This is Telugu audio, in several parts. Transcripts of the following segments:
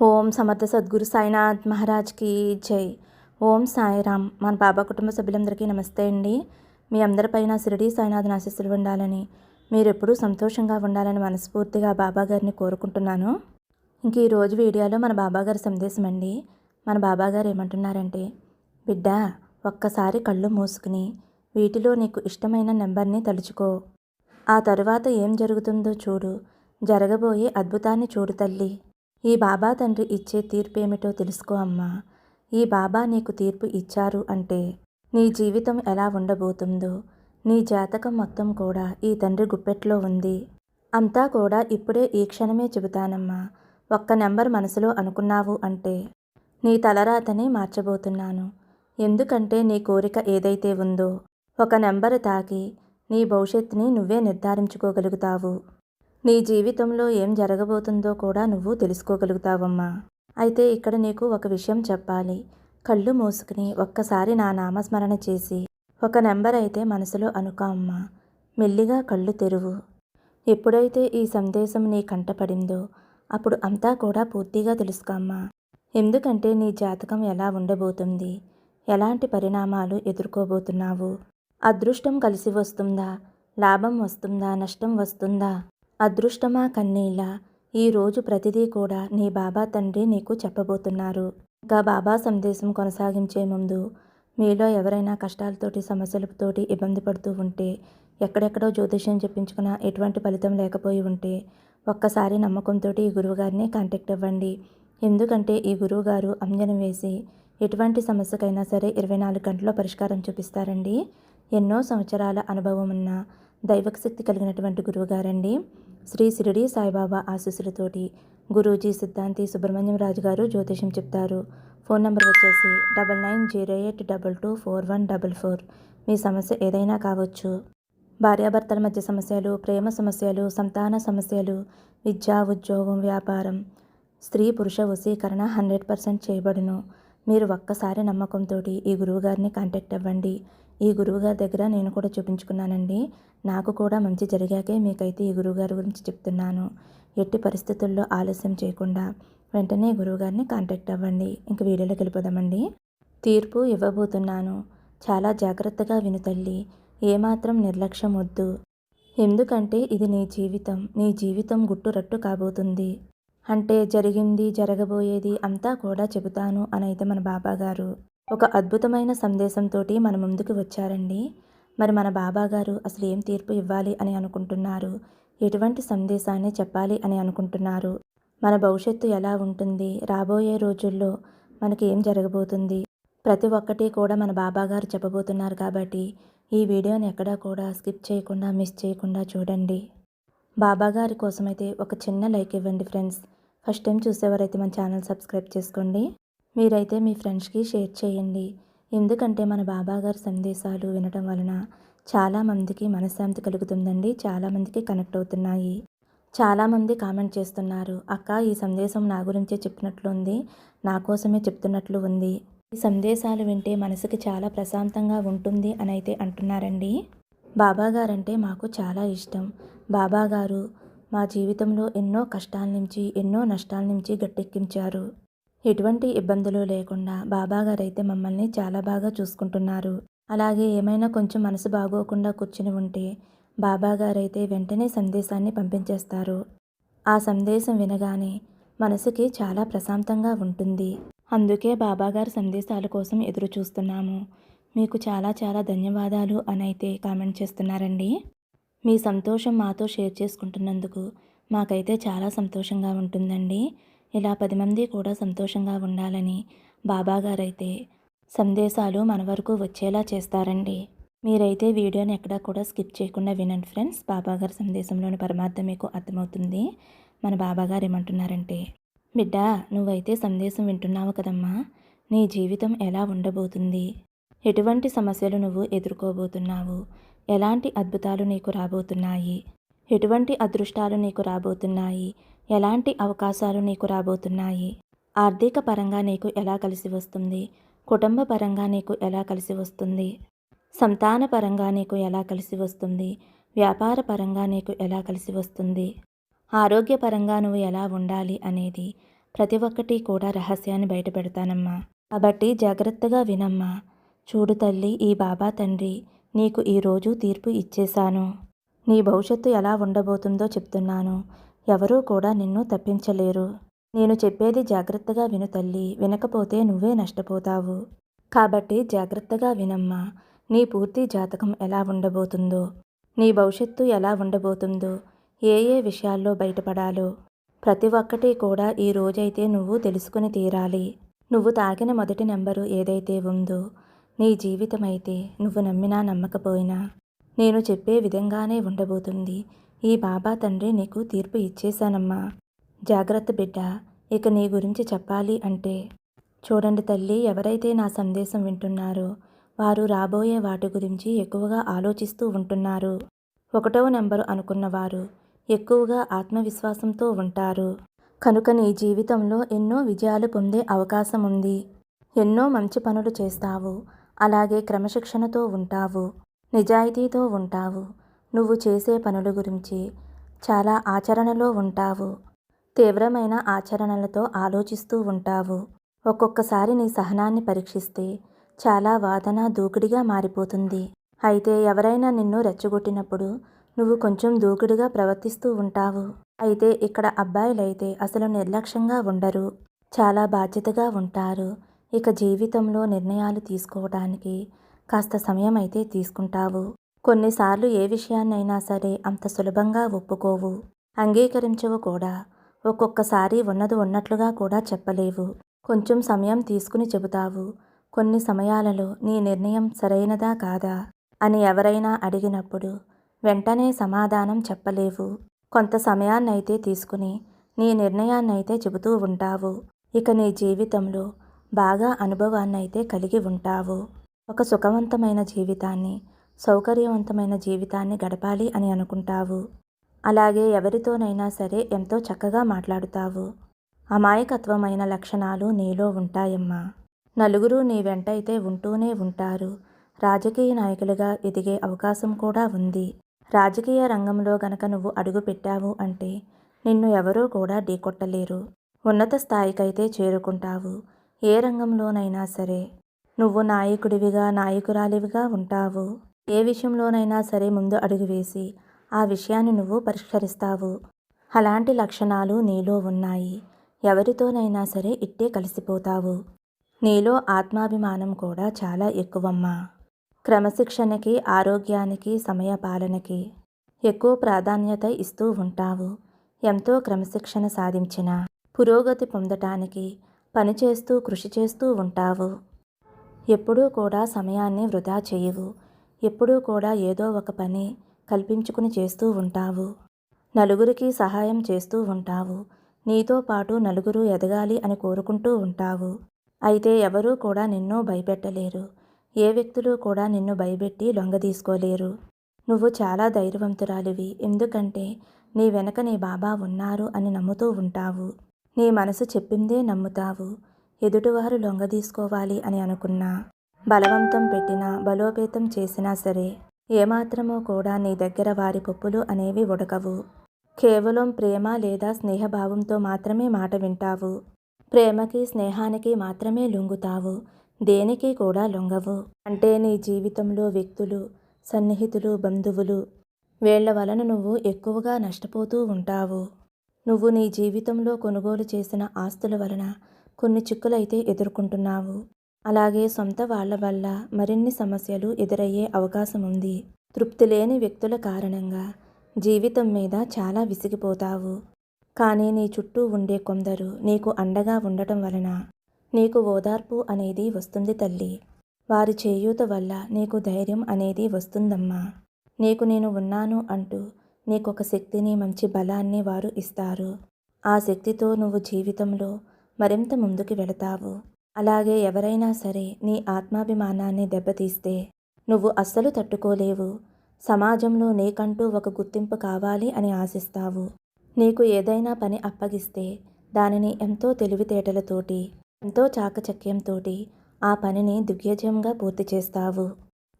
ఓం సమర్థ సద్గురు సాయినాథ్ మహారాజ్కి జై. ఓం సాయిరామ్. మన బాబా కుటుంబ సభ్యులందరికీ నమస్తే అండి. మీ అందరిపైన షిరిడి సాయినాథ్ ఆశీస్సులు ఉండాలని మీరు ఎప్పుడూ సంతోషంగా ఉండాలని మనస్ఫూర్తిగా బాబాగారిని కోరుకుంటున్నాను. ఇంక ఈరోజు వీడియోలో మన బాబాగారి సందేశం అండి. మన బాబా గారు ఏమంటున్నారంటే బిడ్డ ఒక్కసారి కళ్ళు మూసుకుని వీటిలో నీకు ఇష్టమైన నెంబర్ని తలుచుకో. ఆ తరువాత ఏం జరుగుతుందో చూడు. జరగబోయే అద్భుతాన్ని చూడు తల్లి. ఈ బాబా తండ్రి ఇచ్చే తీర్పు ఏమిటో తెలుసుకో అమ్మా. ఈ బాబా నీకు తీర్పు ఇచ్చారు అంటే నీ జీవితం ఎలా ఉండబోతుందో నీ జాతకం మొత్తం కూడా ఈ తండ్రి గుప్పెట్లో ఉంది. అంతా కూడా ఇప్పుడే ఈ క్షణమే చెబుతానమ్మా. ఒక్క నెంబర్ మనసులో అనుకున్నావు అంటే నీ తలరాతని మార్చబోతున్నాను. ఎందుకంటే నీ కోరిక ఏదైతే ఉందో ఒక నెంబర్ తాకి నీ భవిష్యత్తుని నువ్వే నిర్ధారించుకోగలుగుతావు. నీ జీవితంలో ఏం జరగబోతుందో కూడా నువ్వు తెలుసుకోగలుగుతావమ్మా. అయితే ఇక్కడ నీకు ఒక విషయం చెప్పాలి. కళ్ళు మూసుకుని ఒక్కసారి నా నామస్మరణ చేసి ఒక నెంబర్ అయితే మనసులో అనుకో అమ్మా. మెల్లిగా కళ్ళు తెరువు. ఎప్పుడైతే ఈ సందేశం నీ కంటపడిందో అప్పుడు అంతా కూడా పూర్తిగా తెలుసుకోమ్మా ఎందుకంటే నీ జాతకం ఎలా ఉండబోతుంది? ఎలాంటి పరిణామాలు ఎదుర్కోబోతున్నావు? అదృష్టం కలిసి వస్తుందా? లాభం వస్తుందా? నష్టం వస్తుందా? అదృష్టమా కన్నీళ్ళ ఈరోజు ప్రతిదీ కూడా నీ బాబా తండ్రి నీకు చెప్పబోతున్నారు. ఇంకా బాబా సందేశం కొనసాగించే ముందు మీలో ఎవరైనా కష్టాలతోటి సమస్యలతోటి ఇబ్బంది పడుతూ ఉంటే ఎక్కడెక్కడో జ్యోతిష్యం చెప్పించుకున్న ఎటువంటి ఫలితం లేకపోయి ఉంటే ఒక్కసారి నమ్మకంతో ఈ గురువుగారిని కాంటాక్ట్ అవ్వండి. ఎందుకంటే ఈ గురువుగారు అంజనం వేసి ఎటువంటి సమస్యకైనా సరే ఇరవై నాలుగు గంటల్లో పరిష్కారం చూపిస్తారండి. ఎన్నో సంవత్సరాల అనుభవం ఉన్న దైవక శక్తి కలిగినటువంటి గురువుగారండి. శ్రీ సిరిడి సాయిబాబా ఆశీస్సులతోటి గురూజీ సిద్ధాంతి సుబ్రహ్మణ్యం రాజు గారు జ్యోతిషం చెప్తారు. ఫోన్ నెంబర్ వచ్చేసి double nine zero eight double two four one double four. మీ సమస్య ఏదైనా కావచ్చు. భార్యాభర్తల మధ్య సమస్యలు ప్రేమ సమస్యలు సంతాన సమస్యలు విద్య ఉద్యోగం వ్యాపారం. స్త్రీ పురుష వశీకరణ హండ్రెడ్ పర్సెంట్ చేయబడును. మీరు ఒక్కసారి నమ్మకంతో ఈ గురువుగారిని కాంటాక్ట్ అవ్వండి. ఈ గురువుగారి దగ్గర నేను కూడా చూపించుకున్నానండి. నాకు కూడా మంచి జరిగాకే మీకైతే ఈ గురువుగారి గురించి చెప్తున్నాను. ఎట్టి పరిస్థితుల్లో ఆలస్యం చేయకుండా వెంటనే గురువుగారిని కాంటాక్ట్ అవ్వండి. ఇంక వీడియోలోకి వెళ్ళిపోదామండి. తీర్పు ఇవ్వబోతున్నాను. చాలా జాగ్రత్తగా విను తల్లి. ఏమాత్రం నిర్లక్ష్యం వద్దు. ఎందుకంటే ఇది నీ జీవితం. నీ జీవితం గుట్టురట్టు కాబోతుంది. అంటే జరిగింది జరగబోయేది అంతా కూడా చెబుతాను అని అయితే మన బాబా గారు ఒక అద్భుతమైన సందేశంతో మన ముందుకు వచ్చారండి. మరి మన బాబా గారు అసలు ఏం తీర్పు ఇవ్వాలి అని అనుకుంటున్నారు? ఎటువంటి సందేశాన్ని చెప్పాలి అని అనుకుంటున్నారు? మన భవిష్యత్తు ఎలా ఉంటుంది? రాబోయే రోజుల్లో మనకి ఏం జరగబోతుంది? ప్రతి ఒక్కటి కూడా మన బాబా గారు చెప్పబోతున్నారు కాబట్టి ఈ వీడియోని ఎక్కడా కూడా స్కిప్ చేయకుండా మిస్ చేయకుండా చూడండి. బాబా గారి కోసమైతే ఒక చిన్న లైక్ ఇవ్వండి ఫ్రెండ్స్. ఫస్ట్ టైం చూసేవారైతే మన ఛానల్ సబ్స్క్రైబ్ చేసుకోండి. మీరైతే మీ ఫ్రెండ్స్కి షేర్ చేయండి. ఎందుకంటే మన బాబాగారి సందేశాలు వినటం వలన చాలామందికి మనశ్శాంతి కలుగుతుందండి. చాలామందికి కనెక్ట్ అవుతున్నాయి. చాలామంది కామెంట్ చేస్తున్నారు. అక్క ఈ సందేశం నా గురించే చెప్పినట్లు ఉంది. నా కోసమే చెప్తున్నట్లు ఉంది. ఈ సందేశాలు వింటే మనసుకి చాలా ప్రశాంతంగా ఉంటుంది అని అయితే అంటున్నారండి. బాబాగారంటే మాకు చాలా ఇష్టం. బాబాగారు మా జీవితంలో ఎన్నో కష్టాల నుంచి ఎన్నో నష్టాల నుంచి గట్టెక్కించారు. ఎటువంటి ఇబ్బందులు లేకుండా బాబా గారైతే మమ్మల్ని చాలా బాగా చూసుకుంటున్నారు. అలాగే ఏమైనా కొంచెం మనసు బాగోకుండా కూర్చుని ఉంటే బాబాగారైతే వెంటనే సందేశాన్ని పంపించేస్తారు. ఆ సందేశం వినగానే మనసుకి చాలా ప్రశాంతంగా ఉంటుంది. అందుకే బాబాగారి సందేశాల కోసం ఎదురు చూస్తున్నాము మీకు చాలా చాలా ధన్యవాదాలు అని అయితే కామెంట్ చేస్తున్నారండి. మీ సంతోషం మాతో షేర్ చేసుకుంటున్నందుకు మాకైతే చాలా సంతోషంగా ఉంటుందండి. ఇలా పది మంది కూడా సంతోషంగా ఉండాలని బాబాగారైతే సందేశాలు మన వరకు వచ్చేలా చేస్తారండి. మీరైతే వీడియోని ఎక్కడా కూడా స్కిప్ చేయకుండా వినండి ఫ్రెండ్స్. బాబాగారి సందేశంలోని పరమార్థం మీకు అర్థమవుతుంది. మన బాబాగారు ఏమంటున్నారంటే బిడ్డ నువ్వైతే సందేశం వింటున్నావు కదమ్మా. నీ జీవితం ఎలా ఉండబోతుంది? ఎటువంటి సమస్యలు నువ్వు ఎదుర్కోబోతున్నావు? ఎలాంటి అద్భుతాలు నీకు రాబోతున్నాయి? ఎటువంటి అదృష్టాలు నీకు రాబోతున్నాయి? ఎలాంటి అవకాశాలు నీకు రాబోతున్నాయి? ఆర్థిక పరంగా నీకు ఎలా కలిసి వస్తుంది? కుటుంబ పరంగా నీకు ఎలా కలిసి వస్తుంది? సంతాన పరంగా నీకు ఎలా కలిసి వస్తుంది? వ్యాపార పరంగా నీకు ఎలా కలిసి వస్తుంది? ఆరోగ్యపరంగా నువ్వు ఎలా ఉండాలి అనేది ప్రతి ఒక్కటి కూడా రహస్యాన్ని బయటపెడతానమ్మా. కాబట్టి జాగ్రత్తగా వినమ్మా. చూడు తల్లి ఈ బాబా తండ్రి నీకు ఈరోజు తీర్పు ఇచ్చేశాను. నీ భవిష్యత్తు ఎలా ఉండబోతుందో చెప్తున్నాను. ఎవరూ కూడా నిన్ను తప్పించలేరు. నేను చెప్పేది జాగ్రత్తగా విను తల్లి. వినకపోతే నువ్వే నష్టపోతావు. కాబట్టి జాగ్రత్తగా వినమ్మా. నీ పూర్తి జాతకం ఎలా ఉండబోతుందో. నీ భవిష్యత్తు ఎలా ఉండబోతుందో. ఏ ఏ విషయాల్లో బయటపడాలో. ప్రతి ఒక్కటి కూడా ఈ రోజైతే నువ్వు తెలుసుకుని తీరాలి. నువ్వు తాగిన మొదటి నెంబరు ఏదైతే ఉందో. నీ జీవితం అయితే నువ్వు నమ్మినా నమ్మకపోయినా నేను చెప్పే విధంగానే ఉండబోతుంది. ఈ బాబా తండ్రి నీకు తీర్పు ఇచ్చేశానమ్మా. జాగ్రత్త బిడ్డ ఇక నీ గురించి చెప్పాలి అంటే. చూడండి తల్లి ఎవరైతే నా సందేశం వింటున్నారో వారు రాబోయే వాటి గురించి ఎక్కువగా ఆలోచిస్తూ ఉంటున్నారు. ఒకటవ నెంబరు అనుకున్నవారు ఎక్కువగా ఆత్మవిశ్వాసంతో ఉంటారు. కనుక నీ జీవితంలో ఎన్నో విజయాలు పొందే అవకాశం ఉంది ఎన్నో మంచి పనులు చేస్తావు. అలాగే క్రమశిక్షణతో ఉంటావు నిజాయితీతో ఉంటావు. నువ్వు చేసే పనుల గురించి చాలా ఆచరణలో ఉంటావు. తీవ్రమైన ఆచరణలతో ఆలోచిస్తూ ఉంటావు. ఒక్కొక్కసారి నీ సహనాన్ని పరీక్షిస్తే చాలా వాదన దూకుడిగా మారిపోతుంది. అయితే ఎవరైనా నిన్ను రెచ్చగొట్టినప్పుడు నువ్వు కొంచెం దూకుడుగా ప్రవర్తిస్తూ ఉంటావు. అయితే ఇక్కడ అబ్బాయిలైతే అసలు నిర్లక్ష్యంగా ఉండరు చాలా బాధ్యతగా ఉంటారు. ఇక జీవితంలో నిర్ణయాలు తీసుకోవడానికి కాస్త సమయం అయితే తీసుకుంటావు. కొన్నిసార్లు ఏ విషయాన్నైనా సరే అంత సులభంగా ఒప్పుకోవు. అంగీకరించవు కూడా. ఒక్కొక్కసారి ఉన్నది ఉన్నట్లుగా కూడా చెప్పలేవు. కొంచెం సమయం తీసుకుని చెబుతావు. కొన్ని సమయాలలో నీ నిర్ణయం సరైనదా కాదా అని ఎవరైనా అడిగినప్పుడు వెంటనే సమాధానం చెప్పలేవు. కొంత సమయాన్నైతే తీసుకుని నీ నిర్ణయాన్నైతే చెబుతూ ఉంటావు. ఇక నీ జీవితంలో బాగా అనుభవాన్నైతే కలిగి ఉంటావు. ఒక సుఖవంతమైన జీవితాన్ని సౌకర్యవంతమైన జీవితాన్ని గడపాలి అని అనుకుంటావు. అలాగే ఎవరితోనైనా సరే ఎంతో చక్కగా మాట్లాడుతావు. అమాయకత్వమైన లక్షణాలు నీలో ఉంటాయమ్మా. నలుగురు నీ వెంట అయితే ఉంటూనే ఉంటారు. రాజకీయ నాయకులుగా ఎదిగే అవకాశం కూడా ఉంది. రాజకీయ రంగంలో గనక నువ్వు అడుగు పెట్టావు అంటే నిన్ను ఎవరూ కూడా ఢీకొట్టలేరు. ఉన్నత స్థాయికైతే చేరుకుంటావు. ఏ రంగంలోనైనా సరే నువ్వు నాయకుడివిగా నాయకురాలివిగా ఉంటావు. ఏ విషయంలోనైనా సరే ముందు అడుగు వేసి ఆ విషయాన్ని నువ్వు పరిష్కరిస్తావు. అలాంటి లక్షణాలు నీలో ఉన్నాయి. ఎవరితోనైనా సరే ఇట్టే కలిసిపోతావు. నీలో ఆత్మాభిమానం కూడా చాలా ఎక్కువమ్మా. క్రమశిక్షణకి ఆరోగ్యానికి సమయపాలనకి ఎక్కువ ప్రాధాన్యత ఇస్తూ ఉంటావు. ఎంతో క్రమశిక్షణ సాధించిన పురోగతి పొందటానికి పనిచేస్తూ కృషి చేస్తూ ఉంటావు. ఎప్పుడూ కూడా సమయాన్ని వృధా చేయవు. ఎప్పుడూ కూడా ఏదో ఒక పని కల్పించుకుని చేస్తూ ఉంటావు. నలుగురికి సహాయం చేస్తూ ఉంటావు. నీతో పాటు నలుగురు ఎదగాలి అని కోరుకుంటూ ఉంటావు. అయితే ఎవరూ కూడా నిన్ను భయపెట్టలేరు. ఏ వ్యక్తులు కూడా నిన్ను భయపెట్టి లొంగదీసుకోలేరు నువ్వు చాలా ధైర్యవంతురాలివి. ఎందుకంటే నీ వెనక నీ బాబా ఉన్నారు అని నమ్ముతూ ఉంటావు. నీ మనసు చెప్పిందే నమ్ముతావు. ఎదుటివారు లొంగదీసుకోవాలి అని అనుకున్నా. బలవంతం పెట్టినా బలోపేతం చేసినా సరే ఏమాత్రమో కూడా నీ దగ్గర వారి పప్పులు అనేవి ఉడకవు. కేవలం ప్రేమ లేదా స్నేహభావంతో మాత్రమే మాట వింటావు. ప్రేమకి స్నేహానికి మాత్రమే లొంగుతావు. దేనికి కూడా లొంగవు. అంటే నీ జీవితంలో వ్యక్తులు సన్నిహితులు బంధువులు వీళ్ళ వలన నువ్వు ఎక్కువగా నష్టపోతూ ఉంటావు. నువ్వు నీ జీవితంలో కొనుగోలు చేసిన ఆస్తుల వలన కొన్ని చిక్కులైతే ఎదుర్కొంటున్నావు. అలాగే సొంత వాళ్ళ వల్ల మరిన్ని సమస్యలు ఎదురయ్యే అవకాశం ఉంది. తృప్తి లేని వ్యక్తుల కారణంగా జీవితం మీద చాలా విసిగిపోతావు. కానీ నీ చుట్టూ ఉండే కొందరు నీకు అండగా ఉండటం వలన నీకు ఓదార్పు అనేది వస్తుంది తల్లి. వారి చేయూత వల్ల నీకు ధైర్యం అనేది వస్తుందమ్మా. నీకు నేను ఉన్నాను అంటూ నీకొక శక్తిని మంచి బలాన్ని వారు ఇస్తారు. ఆ శక్తితో నువ్వు జీవితంలో మరింత ముందుకు వెళతావు. అలాగే ఎవరైనా సరే నీ ఆత్మాభిమానాన్ని దెబ్బతీస్తే నువ్వు అస్సలు తట్టుకోలేవు. సమాజంలో నీకంటూ ఒక గుర్తింపు కావాలి అని ఆశిస్తావు. నీకు ఏదైనా పని అప్పగిస్తే దానిని ఎంతో తెలివితేటలతోటి ఎంతో చాకచక్యంతోటి ఆ పనిని దిగ్విజయంగా పూర్తి చేస్తావు.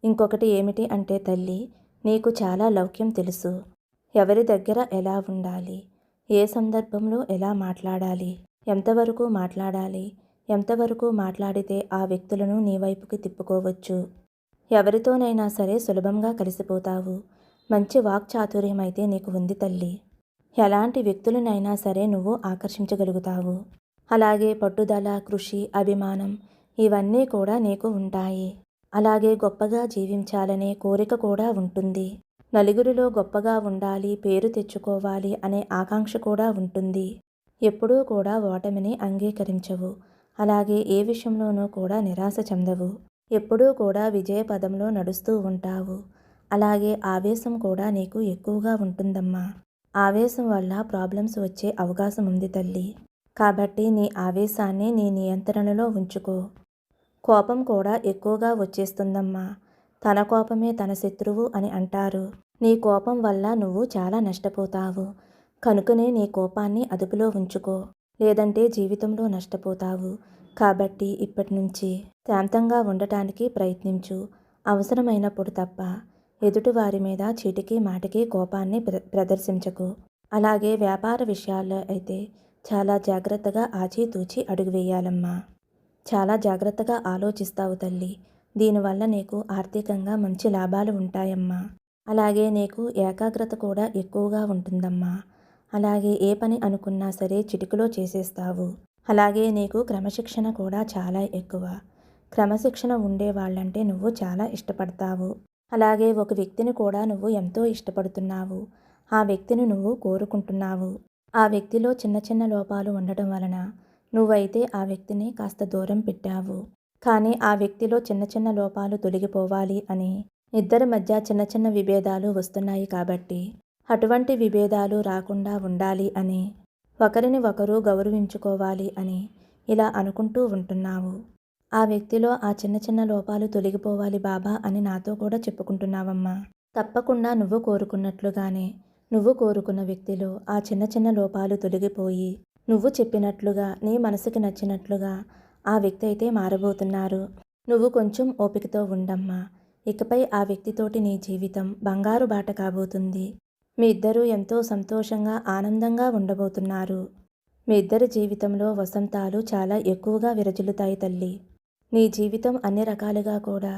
ఇంకొకటి ఏమిటి అంటే తల్లి నీకు చాలా లౌక్యం తెలుసు. ఎవరి దగ్గర ఎలా ఉండాలి? ఏ సందర్భంలో ఎలా మాట్లాడాలి? ఎంతవరకు మాట్లాడాలి? ఎంతవరకు మాట్లాడితే ఆ వ్యక్తులను నీ వైపుకి తిప్పుకోవచ్చు? ఎవరితోనైనా సరే సులభంగా కలిసిపోతావు. మంచి వాక్చాతుర్యం అయితే నీకు ఉంది తల్లి. ఎలాంటి వ్యక్తులనైనా సరే నువ్వు ఆకర్షించగలుగుతావు. అలాగే పట్టుదల కృషి అభిమానం ఇవన్నీ కూడా నీకు ఉంటాయి. అలాగే గొప్పగా జీవించాలనే కోరిక కూడా ఉంటుంది. నలుగురిలో గొప్పగా ఉండాలి పేరు తెచ్చుకోవాలి అనే ఆకాంక్ష కూడా ఉంటుంది. ఎప్పుడూ కూడా ఓటమిని అంగీకరించవు. అలాగే ఏ విషయంలోనూ కూడా నిరాశ చెందవు. ఎప్పుడూ కూడా విజయ పదంలో నడుస్తూ ఉంటావు. అలాగే ఆవేశం కూడా నీకు ఎక్కువగా ఉంటుందమ్మా. ఆవేశం వల్ల ప్రాబ్లమ్స్ వచ్చే అవకాశం ఉంది తల్లి. కాబట్టి నీ ఆవేశాన్ని నీ నియంత్రణలో ఉంచుకో. కోపం కూడా ఎక్కువగా వచ్చేస్తుందమ్మా. తన కోపమే తన శత్రువు అని అంటారు. నీ కోపం వల్ల నువ్వు చాలా నష్టపోతావు. కనుకనే నీ కోపాన్ని అదుపులో ఉంచుకో. లేదంటే జీవితంలో నష్టపోతావు. కాబట్టి ఇప్పటి నుంచి శాంతంగా ఉండటానికి ప్రయత్నించు. అవసరమైనప్పుడు తప్ప ఎదుటివారి మీద చీటికి మాటికి కోపాన్ని ప్ర ప్రదర్శించకు. అలాగే వ్యాపార విషయాల్లో అయితే చాలా జాగ్రత్తగా ఆచితూచి అడుగు వేయాలమ్మా. చాలా జాగ్రత్తగా ఆలోచిస్తావు తల్లి. దీనివల్ల నీకు ఆర్థికంగా మంచి లాభాలు ఉంటాయమ్మా. అలాగే నీకు ఏకాగ్రత కూడా ఎక్కువగా ఉంటుందమ్మా. అలాగే ఏ పని అనుకున్నా సరే చిటికలో చేసేస్తావు. అలాగే నీకు క్రమశిక్షణ కూడా చాలా ఎక్కువ. క్రమశిక్షణ ఉండే వాళ్ళంటే నువ్వు చాలా ఇష్టపడతావు. అలాగే ఒక వ్యక్తిని కూడా నువ్వు ఎంతో ఇష్టపడుతున్నావు. ఆ వ్యక్తిని నువ్వు కోరుకుంటున్నావు. ఆ వ్యక్తిలో చిన్న చిన్న లోపాలు ఉండటం వలన నువ్వైతే ఆ వ్యక్తిని కాస్త దూరం పెట్టావు. కానీ ఆ వ్యక్తిలో చిన్న చిన్న లోపాలు తొలగిపోవాలి అని ఇద్దరి మధ్య చిన్న చిన్న విభేదాలు వస్తున్నాయి కాబట్టి అటువంటి విభేదాలు రాకుండా ఉండాలి అని ఒకరిని ఒకరు గౌరవించుకోవాలి అని ఇలా అనుకుంటూ ఉంటున్నావు. ఆ వ్యక్తిలో ఆ చిన్న చిన్న లోపాలు తొలగిపోవాలి బాబా అని నాతో కూడా చెప్పుకుంటున్నావమ్మా. తప్పకుండా నువ్వు కోరుకున్నట్లుగానే నువ్వు కోరుకున్న వ్యక్తిలో ఆ చిన్న చిన్న లోపాలు తొలగిపోయి నువ్వు చెప్పినట్లుగా నీ మనసుకి నచ్చినట్లుగా ఆ వ్యక్తి అయితే మారబోతున్నారు. నువ్వు కొంచెం ఓపికతో ఉండమ్మా. ఇకపై ఆ వ్యక్తితోటి నీ జీవితం బంగారు బాట కాబోతుంది. మీ ఇద్దరూ ఎంతో సంతోషంగా ఆనందంగా ఉండబోతున్నారు. మీ ఇద్దరి జీవితంలో వసంతాలు చాలా ఎక్కువగా విరజిల్లుతాయి తల్లి. నీ జీవితం అన్ని రకాలుగా కూడా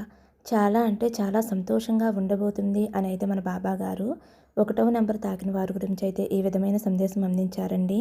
చాలా అంటే చాలా సంతోషంగా ఉండబోతుంది అని అయితే మన బాబా గారు ఒకటవ నెంబర్ తాకిన వారి గురించి అయితే ఈ విధమైన సందేశం అందించారండి.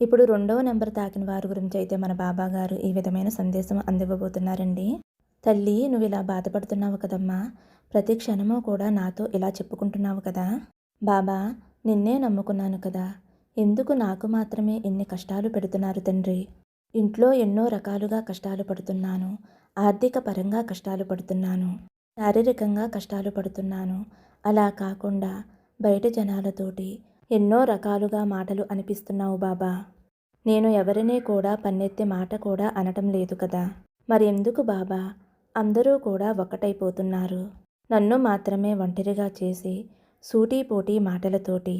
ఇప్పుడు రెండవ నెంబర్ తాకిన వారి గురించి అయితే మన బాబా గారు ఈ విధమైన సందేశం అందివ్వబోతున్నారండి. తల్లి నువ్వు ఇలా బాధపడుతున్నావు కదమ్మా. ప్రతి క్షణము కూడా నాతో ఇలా చెప్పుకుంటున్నావు కదా. బాబా నిన్నే నమ్ముకున్నాను కదా. ఎందుకు నాకు మాత్రమే ఎన్ని కష్టాలు పెడుతున్నారు తండ్రి? ఇంట్లో ఎన్నో రకాలుగా కష్టాలు పడుతున్నాను. ఆర్థిక పరంగా కష్టాలు పడుతున్నాను. శారీరకంగా కష్టాలు పడుతున్నాను. అలా కాకుండా బయట జనాలతోటి ఎన్నో రకాలుగా మాటలు అనిపిస్తున్నావు బాబా. నేను ఎవరినీ కూడా పన్నెత్తి మాట కూడా అనటం లేదు కదా. మరి ఎందుకు బాబా? అందరూ కూడా ఒకటైపోతున్నారు నన్ను మాత్రమే ఒంటరిగా చేసి సూటీపోటీ మాటలతోటి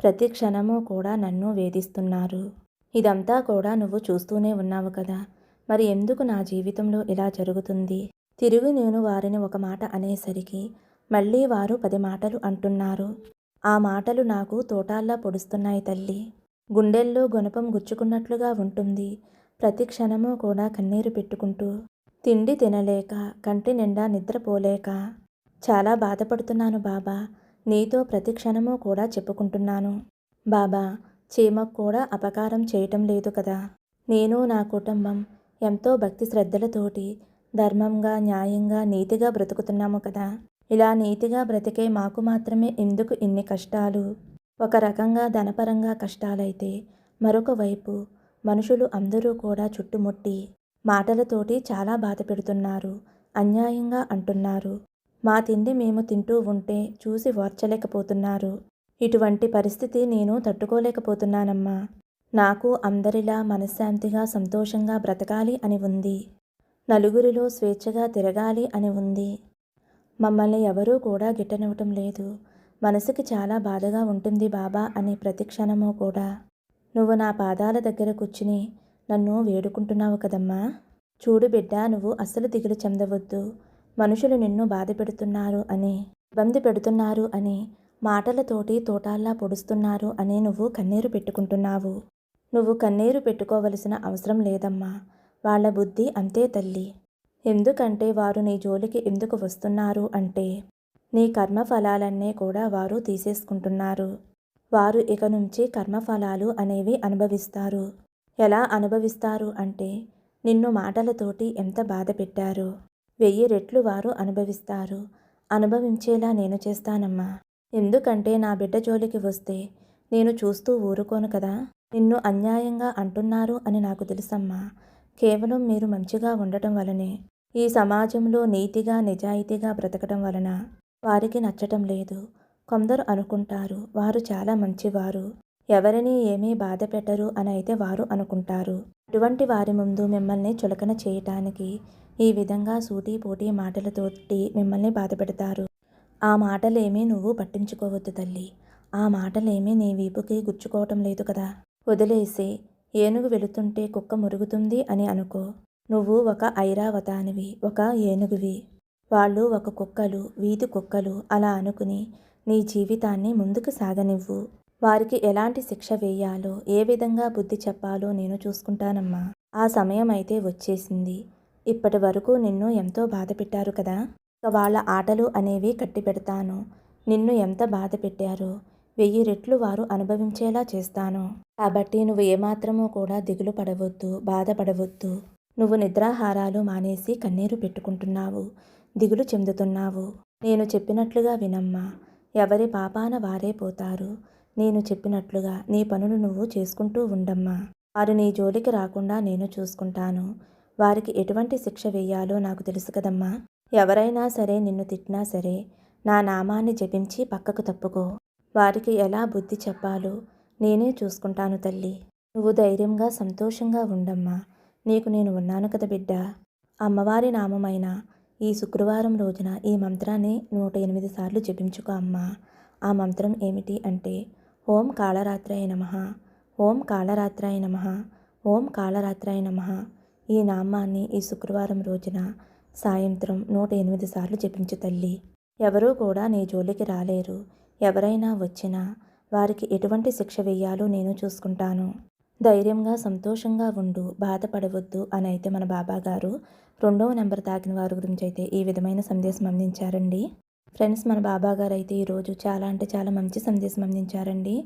ప్రతి క్షణము కూడా నన్ను వేధిస్తున్నారు. ఇదంతా కూడా నువ్వు చూస్తూనే ఉన్నావు కదా. మరి ఎందుకు నా జీవితంలో ఇలా జరుగుతుంది? తిరిగి నేను వారిని ఒక మాట అనేసరికి మళ్ళీ వారు పది మాటలు అంటున్నారు. ఆ మాటలు నాకు తోటాల్లా పొడుస్తున్నాయి తల్లి. గుండెల్లో గుణపం గుచ్చుకున్నట్లుగా ఉంటుంది. ప్రతి క్షణము కూడా కన్నీరు పెట్టుకుంటూ తిండి తినలేక కంటి నిండా నిద్రపోలేక. చాలా బాధపడుతున్నాను బాబా. నీతో ప్రతి క్షణము కూడా చెప్పుకుంటున్నాను. బాబా చీమకు కూడా అపకారం చేయటం లేదు కదా. నేను నా కుటుంబం ఎంతో భక్తి శ్రద్ధలతోటి ధర్మంగా న్యాయంగా నీతిగా బ్రతుకుతున్నాము కదా. ఇలా నీతిగా బ్రతికే మాకు మాత్రమే ఎందుకు ఇన్ని కష్టాలు? ఒక రకంగా ధనపరంగా కష్టాలైతే మరొక వైపు మనుషులు అందరూ కూడా చుట్టుముట్టి మాటలతోటి చాలా బాధ పెడుతున్నారు అన్యాయంగా అంటున్నారు. మా తిండి మేము తింటూ ఉంటే చూసి ఓర్చలేకపోతున్నారు ఇటువంటి పరిస్థితి నేను తట్టుకోలేకపోతున్నానమ్మా. నాకు అందరిలా మనశ్శాంతిగా సంతోషంగా బ్రతకాలి అని ఉంది. నలుగురిలో స్వేచ్ఛగా తిరగాలి అని ఉంది. మమ్మల్ని ఎవరూ కూడా గిట్టనివ్వటం లేదు. మనసుకి చాలా బాధగా ఉంటుంది బాబా అని ప్రతిక్షణము కూడా. నువ్వు నా పాదాల దగ్గర కూర్చుని నన్ను వేడుకుంటున్నావు కదమ్మా. చూడు బిడ్డ నువ్వు అస్సలు దిగులు చెందవద్దు. మనుషులు నిన్ను బాధ పెడుతున్నారు అని ఇబ్బంది పెడుతున్నారు అని మాటలతోటి తోటాల్లా పొడుస్తున్నారు అని నువ్వు కన్నీరు పెట్టుకుంటున్నావు. నువ్వు కన్నీరు పెట్టుకోవలసిన అవసరం లేదమ్మా. వాళ్ళ బుద్ధి అంతే తల్లి. ఎందుకంటే వారు నీ జోలికి ఎందుకు వస్తున్నారు అంటే నీ కర్మఫలాలన్నీ కూడా వారు తీసేసుకుంటున్నారు. వారు ఇక నుంచి కర్మఫలాలు అనేవి అనుభవిస్తారు. ఎలా అనుభవిస్తారు అంటే నిన్ను మాటలతోటి ఎంత బాధ పెట్టారు? వెయ్యి రెట్లు వారు అనుభవిస్తారు. అనుభవించేలా నేను చేస్తానమ్మా. ఎందుకంటే నా బిడ్డ జోలికి వస్తే నేను చూస్తూ ఊరుకోను కదా? నిన్ను అన్యాయంగా అంటున్నారు అని నాకు తెలుసమ్మా. కేవలం మీరు మంచిగా ఉండటం వలనే. ఈ సమాజంలో నీతిగా నిజాయితీగా బ్రతకటం వలన వారికి నచ్చటం లేదు. కొందరు అనుకుంటారు వారు చాలా మంచివారు. ఎవరిని ఏమీ బాధ పెట్టరు అని అయితే వారు అనుకుంటారు. అటువంటి వారి ముందు మిమ్మల్ని చులకన చేయటానికి ఈ విధంగా సూటిపోటి మాటలతోటి మిమ్మల్ని బాధ పెడతారు. ఆ మాటలేమీ నువ్వు పట్టించుకోవద్దు తల్లి. ఆ మాటలేమీ నీ వీపుకి గుచ్చుకోవటం లేదు కదా. వదిలేసి ఏనుగు వెళుతుంటే కుక్క మురుగుతుంది అని అనుకో. నువ్వు ఒక ఐరావతానివి ఒక ఏనుగువి. వాళ్ళు ఒక కుక్కలు వీధి కుక్కలు అలా అనుకుని నీ జీవితాన్ని ముందుకు సాగనివ్వు. వారికి ఎలాంటి శిక్ష వేయాలో ఏ విధంగా బుద్ధి చెప్పాలో నేను చూసుకుంటానమ్మా. ఆ సమయం అయితే వచ్చేసింది. ఇప్పటి వరకు నిన్ను ఎంతో బాధ పెట్టారు కదా? ఇక వాళ్ళ ఆటలు అనేవి కట్టి పెడతాను నిన్ను ఎంత బాధ పెట్టారో వెయ్యి రెట్లు వారు అనుభవించేలా చేస్తాను. కాబట్టి నువ్వు ఏమాత్రమూ కూడా దిగులు పడవద్దు బాధపడవద్దు. నువ్వు నిద్రాహారాలు మానేసి కన్నీరు పెట్టుకుంటున్నావు దిగులు చెందుతున్నావు. నేను చెప్పినట్లుగా వినమ్మా ఎవరి పాపాన వారే పోతారు. నేను చెప్పినట్లుగా నీ పనులు నువ్వు చేసుకుంటూ ఉండమ్మా. వారు నీ జోలికి రాకుండా నేను చూసుకుంటాను. వారికి ఎటువంటి శిక్ష వేయాలో నాకు తెలుసు కదమ్మా. ఎవరైనా సరే నిన్ను తిట్టినా సరే నా నామాన్ని జపించి పక్కకు తప్పుకో. వారికి ఎలా బుద్ధి చెప్పాలో నేనే చూసుకుంటాను తల్లి. నువ్వు ధైర్యంగా సంతోషంగా ఉండమ్మా. నీకు నేను ఉన్నాను కదా బిడ్డ. అమ్మవారి నామమైన ఈ శుక్రవారం రోజున ఈ మంత్రాన్ని నూట ఎనిమిది సార్లు జపించుకో అమ్మా. ఆ మంత్రం ఏమిటి అంటే ఓం కాళరాత్రాయ నమ ఓం కాళరాత్రాయ నమ ఓం కాళరాత్రాయ నమ. ఈ నామాన్ని ఈ శుక్రవారం రోజున సాయంత్రం నూట ఎనిమిది సార్లు జపించు తల్లి. ఎవరూ కూడా నీ జోలికి రాలేరు. ఎవరైనా వచ్చినా వారికి ఎటువంటి శిక్ష వెయ్యాలో నేను చూసుకుంటాను. ధైర్యంగా సంతోషంగా ఉండు బాధపడవద్దు అని అయితే మన బాబా గారు రెండవ నెంబర్ తాకిన వారి గురించి అయితే ఈ విధమైన సందేశం అందించారండి. ఫ్రెండ్స్ మన బాబా గారు అయితే ఈరోజు చాలా అంటే చాలా మంచి సందేశం అందించారండి.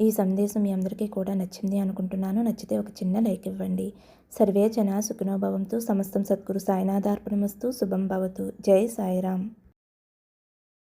ఈ సందేశం మీ అందరికీ కూడా నచ్చింది అనుకుంటున్నాను. నచ్చితే ఒక చిన్న లైక్ ఇవ్వండి. సర్వే జన సుఖినోభవంతు సమస్తం సద్గురు సాయినాథార్పణమస్తు. శుభం భవతు. జై సాయిరామ్.